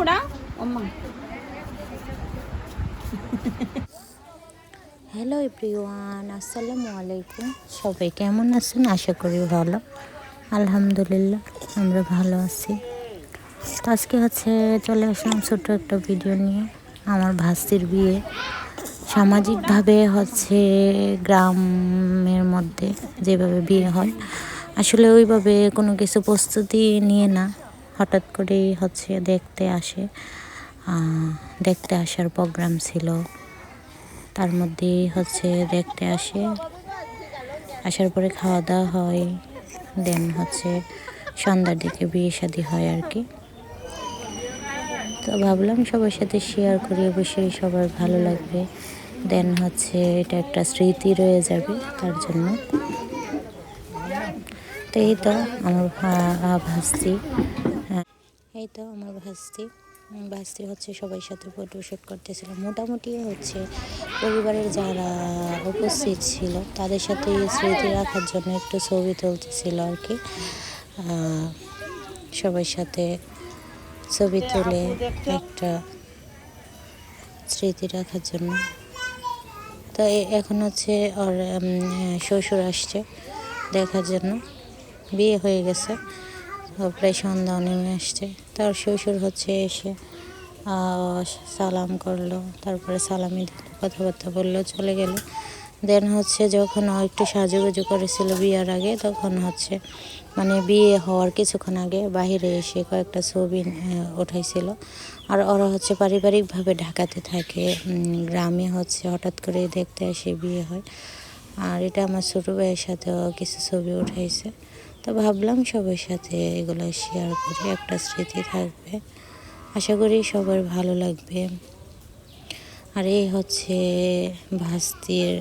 ওরা অম্মা hello everyone আসসালামু আলাইকুম সবাই কেমন আছেন? আশা করি ভালো। আলহামদুলিল্লাহ, আমরা ভালো আছি। তো আজকে হচ্ছে চলে আসলাম ছোট্ট একটা ভিডিও নিয়ে। আমার ভাস্তির বিয়ে। সামাজিকভাবে হচ্ছে গ্রামের মধ্যে যেভাবে বিয়ে হয়। আসলে ওইভাবে কোনো কিছু প্রস্তুতি নিয়ে না। হঠাৎ করেই হচ্ছে দেখতে আসে। দেখতে আসার প্রোগ্রাম ছিল। তার মধ্যে হচ্ছে দেখতে আসে। আসার পরে খাওয়া দাওয়া হয়। দেন হচ্ছে সন্ধ্যার দিকে বিয়ে শাদী হয় আর কি। তো ভাবলাম সবার সাথে শেয়ার করি অবশ্যই সবার ভালো লাগবে। দেন হচ্ছে এটা একটা স্মৃতি রয়ে যাবে তার জন্য। তো এই তো আমার ভা- ভাস্তি। হ্যাঁ, এই তো আমার ভাস্তি। ভাস্তি হচ্ছে সবার সাথে ফটোশ্যুট করতেছিল। মোটামুটি হচ্ছে পরিবারের যারা উপস্থিত ছিল, তাদের সাথে স্মৃতি রাখার জন্য একটু ছবি তুলতেছিল আর কি। সবার সাথে ছবি তুলে একটা স্মৃতি রাখার জন্য। তো এখন হচ্ছে ওর শ্বশুর আসছে দেখার জন্য। বিয়ে হয়ে গেছে। প্রায় সন্ধ্যাও নেমে আসছে। তার শ্বশুর হচ্ছে এসে সালাম করল, তারপরে সালামি কথাবার্তা বলল, চলে গেল। দেন হচ্ছে যখন একটু সাজুগুজু করেছিল বিয়ের আগে, তখন হচ্ছে মানে বিয়ে হওয়ার কিছুক্ষণ আগে বাইরে এসে কয়েকটা ছবি উঠাইছিল। আর ওরা হচ্ছে পারিবারিকভাবে ঢাকাতে থাকে গ্রামে হচ্ছে হঠাৎ করে দেখতে এসে বিয়ে হয়। আর এটা আমার ছোটো ভাইয়ের সাথেও কিছু ছবি উঠাইছে। তো ভাবলাম সবার সাথে এগুলো শেয়ার করে, একটা স্মৃতি থাকবে। আশা করি সবার ভালো লাগবে। আর এই হচ্ছে ভাস্তির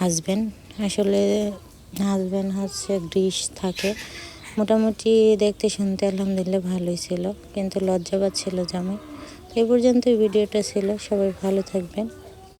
হাজব্যান্ড আসলে হাজব্যান্ড হচ্ছে গ্রিস থাকে। মোটামুটি দেখতে শুনতে আলহামদুলিল্লাহ ভালোই ছিল, কিন্তু লজ্জা পাচ্ছিল জামাই। এই পর্যন্ত ভিডিওটা ছিল, সবাই ভালো থাকবেন।